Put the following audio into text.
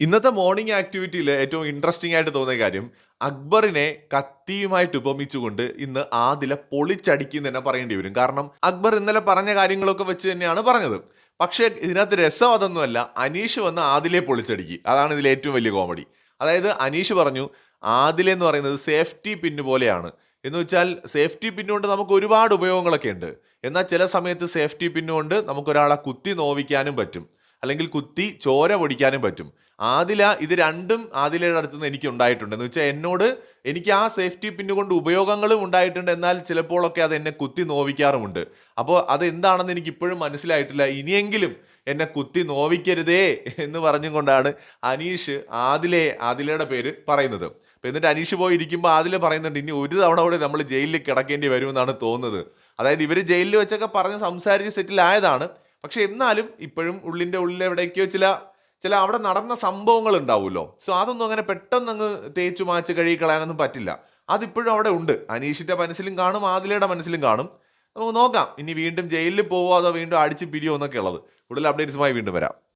ഇന്നത്തെ മോർണിംഗ് ആക്ടിവിറ്റിയിൽ ഏറ്റവും ഇൻട്രസ്റ്റിംഗ് ആയിട്ട് തോന്നിയ കാര്യം അക്ബറിനെ കത്തിയുമായിട്ട് ഉപമിച്ചുകൊണ്ട് ഇന്ന് ആദില പൊളിച്ചടിക്കും തന്നെ പറയേണ്ടി വരും. കാരണം അക്ബർ ഇന്നലെ പറഞ്ഞ കാര്യങ്ങളൊക്കെ വെച്ച് തന്നെയാണ് പറഞ്ഞത്. പക്ഷേ ഇതിനകത്ത് രസം അതൊന്നുമല്ല. അനീഷ് വന്ന് ആദിലെ പൊളിച്ചടിക്കി. അതാണ് ഇതിലെ ഏറ്റവും വലിയ കോമഡി അതായത് അനീഷ് പറഞ്ഞു ആദിലെ എന്ന് പറയുന്നത് സേഫ്റ്റി പിൻ പോലെയാണ്. എന്ന് വെച്ചാൽ സേഫ്റ്റി പിന്നുകൊണ്ട് നമുക്ക് ഒരുപാട് ഉപയോഗങ്ങളൊക്കെ ഉണ്ട്. എന്നാൽ ചില സമയത്ത് സേഫ്റ്റി പിന്നുകൊണ്ട് നമുക്ക് ഒരാളെ കുത്തി നോവിക്കാനും പറ്റും. അല്ലെങ്കിൽ കുത്തി ചോര പൊടിക്കാനും പറ്റും. ആദില ഇത് രണ്ടും ആദിലയുടെ അടുത്ത് നിന്ന് എനിക്ക് ഉണ്ടായിട്ടുണ്ട്. എന്ന് വെച്ചാൽ എന്നോട് എനിക്ക് ആ സേഫ്റ്റി പിന്നു കൊണ്ട് ഉപയോഗങ്ങളും ഉണ്ടായിട്ടുണ്ട്. എന്നാൽ ചിലപ്പോഴൊക്കെ അത് എന്നെ കുത്തി നോവിക്കാറുമുണ്ട്. അപ്പോൾ അത് എന്താണെന്ന് എനിക്ക് ഇപ്പോഴും മനസ്സിലായിട്ടില്ല. ഇനിയെങ്കിലും എന്നെ കുത്തി നോവിക്കരുതേ എന്ന് പറഞ്ഞുകൊണ്ടാണ് അനീഷ് ആദിലെ ആദിലയുടെ പേര് പറയുന്നത്. അപ്പം എന്നിട്ട് അനീഷ് പോയി ഇരിക്കുമ്പോൾ ആദില പറയുന്നുണ്ട് ഇനി ഒരു തവണ കൂടെ നമ്മൾ ജയിലിൽ കിടക്കേണ്ടി വരുമെന്നാണ് തോന്നുന്നത്. അതായത് ഇവർ ജയിലിൽ വെച്ചൊക്കെ പറഞ്ഞ് സംസാരിച്ച് സെറ്റിൽ ആയതാണ്. പക്ഷെ എന്നാലും ഇപ്പോഴും ഉള്ളിന്റെ ഉള്ളിൽ എവിടേക്കോ ചില ചില അവിടെ നടന്ന സംഭവങ്ങൾ ഉണ്ടാവുമല്ലോ. സോ അതൊന്നും അങ്ങനെ പെട്ടെന്ന് അങ്ങ് തേച്ചു മാച്ച് കഴുകി കളയാനൊന്നും പറ്റില്ല. അതിപ്പോഴും അവിടെ ഉണ്ട്. അനീഷിന്റെ മനസ്സിലും കാണും ആദിലയുടെ മനസ്സിലും കാണും. നമുക്ക് നോക്കാം. ഇനി വീണ്ടും ജയിലിൽ പോവോ അതോ വീണ്ടും അടിച്ച് പിരിയോ എന്നൊക്കെ ഉള്ളത് കൂടുതൽ അപ്ഡേറ്റ്സുമായി വീണ്ടും വരാം.